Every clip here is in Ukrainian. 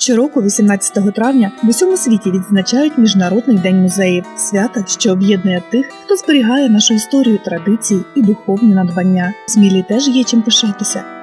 Щороку, 18 травня, в усьому світі відзначають Міжнародний день музеїв свята, що об'єднує тих, хто зберігає нашу історію, традиції і духовні надбання. Смілі теж є чим пишатися.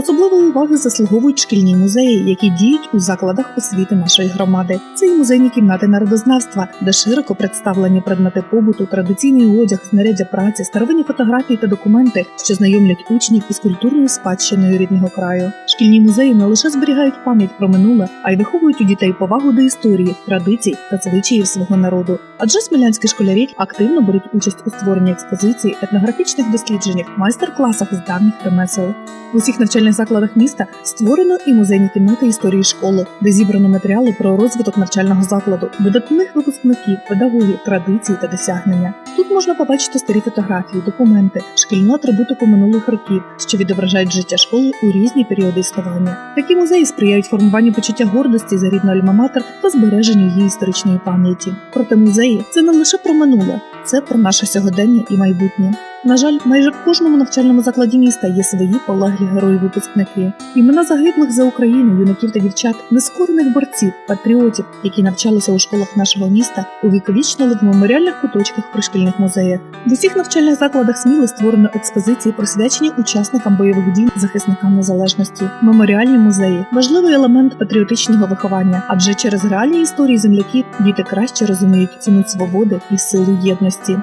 Особливої уваги заслуговують шкільні музеї, які діють у закладах освіти нашої громади. Це і музейні кімнати народознавства, де широко представлені предмети побуту, традиційний одяг, знаряддя праці, старовинні фотографії та документи, що знайомлять учнів із культурною спадщиною рідного краю. Шкільні музеї не лише зберігають пам'ять про минуле, а й виховують у дітей повагу до історії, традицій та звичаїв свого народу. Адже смілянські школярі активно беруть участь у створенні експозицій, етнографічних дослідженнях, майстер-класах з давніх ремесел. Усіх навчальних закладах міста створено і музейні кімнати історії школи, де зібрано матеріали про розвиток навчального закладу, видатних випускників, педагогів, традицій та досягнення. Тут можна побачити старі фотографії, документи, шкільну атрибутику минулих років, що відображають життя школи у різні періоди існування. Такі музеї сприяють формуванню почуття гордості за рідну альма-матер та збереженню її історичної пам'яті. Проте музеї це не лише про минуле, це про наше сьогодення і майбутнє. На жаль, майже в кожному навчальному закладі міста є свої полеглі герої-випускники. Імена загиблих за Україну, юнаків та дівчат, нескорених борців, патріотів, які навчалися у школах нашого міста, увіковічнили в меморіальних куточках при шкільних музеях. В усіх навчальних закладах Сміли створено експозиції, присвячені учасникам бойових дій, захисникам незалежності. Меморіальні музеї важливий елемент патріотичного виховання, адже через реальні історії земляків діти краще розуміють ціну свободи і силу єдності.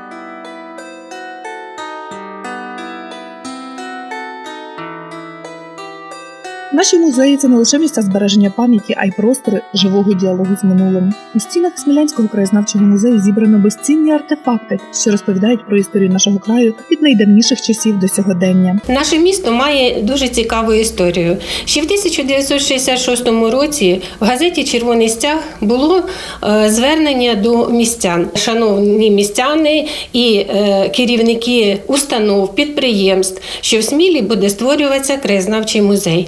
Наші музеї це не лише місця збереження пам'яті, а й простори живого діалогу з минулим. У стінах Смілянського краєзнавчого музею зібрано безцінні артефакти, що розповідають про історію нашого краю від найдавніших часів до сьогодення. Наше місто має дуже цікаву історію. Ще в 1966 році в газеті Червоний стяг було е, звернення до містян. Шановні містяни і е, керівники установ, підприємств, що в Смілі буде створюватися краєзнавчий музей.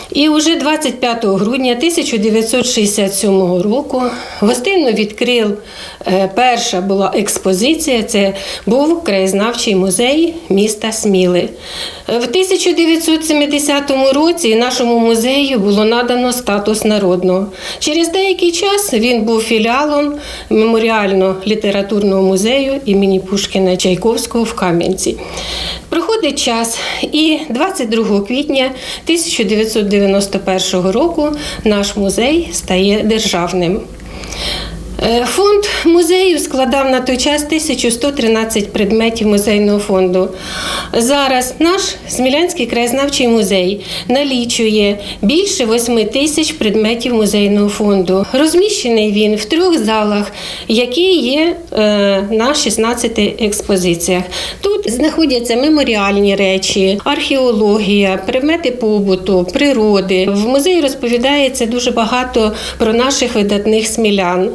І уже 25 грудня 1967 року гостинно відкрив е, перша була експозиція. Це був краєзнавчий музей міста Сміли. Е, В 1970 році нашому музею було надано статус народного. Через деякий час він був філіалом меморіально-літературного музею імені Пушкіна Чайковського в Кам'янці. Проходить час, і 22 квітня 1991 року наш музей стає державним. Е, Фонд музею складав на той час 1113 предметів музейного фонду. Зараз наш Смілянський краєзнавчий музей налічує більше 8 тисяч предметів музейного фонду. Розміщений він в трьох залах, які є е, на 16 експозиціях. Тут знаходяться меморіальні речі, археологія, предмети побуту, природи. В музеї розповідається дуже багато про наших видатних смілян.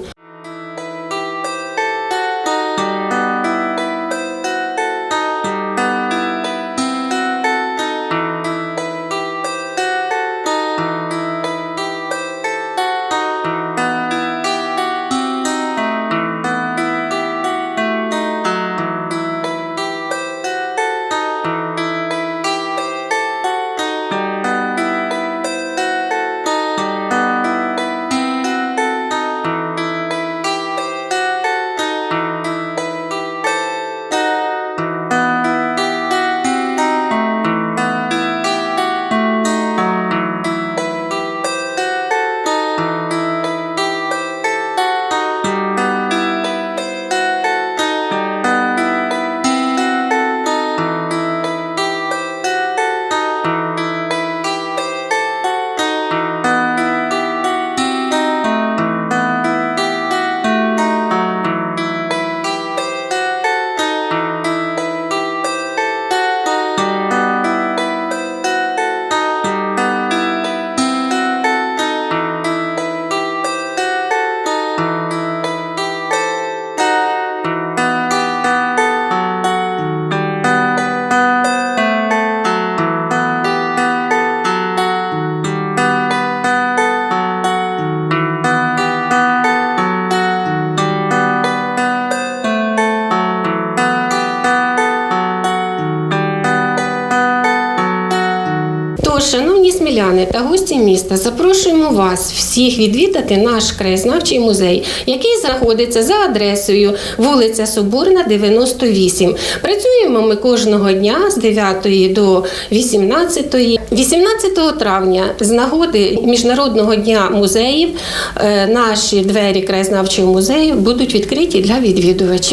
Сміляни та гості міста, запрошуємо вас всіх відвідати наш краєзнавчий музей, який знаходиться за адресою вулиця Соборна, 98. Працюємо ми кожного дня з 9 до 18. 18 травня з нагоди Міжнародного дня музеїв е, наші двері краєзнавчого музею будуть відкриті для відвідувачів.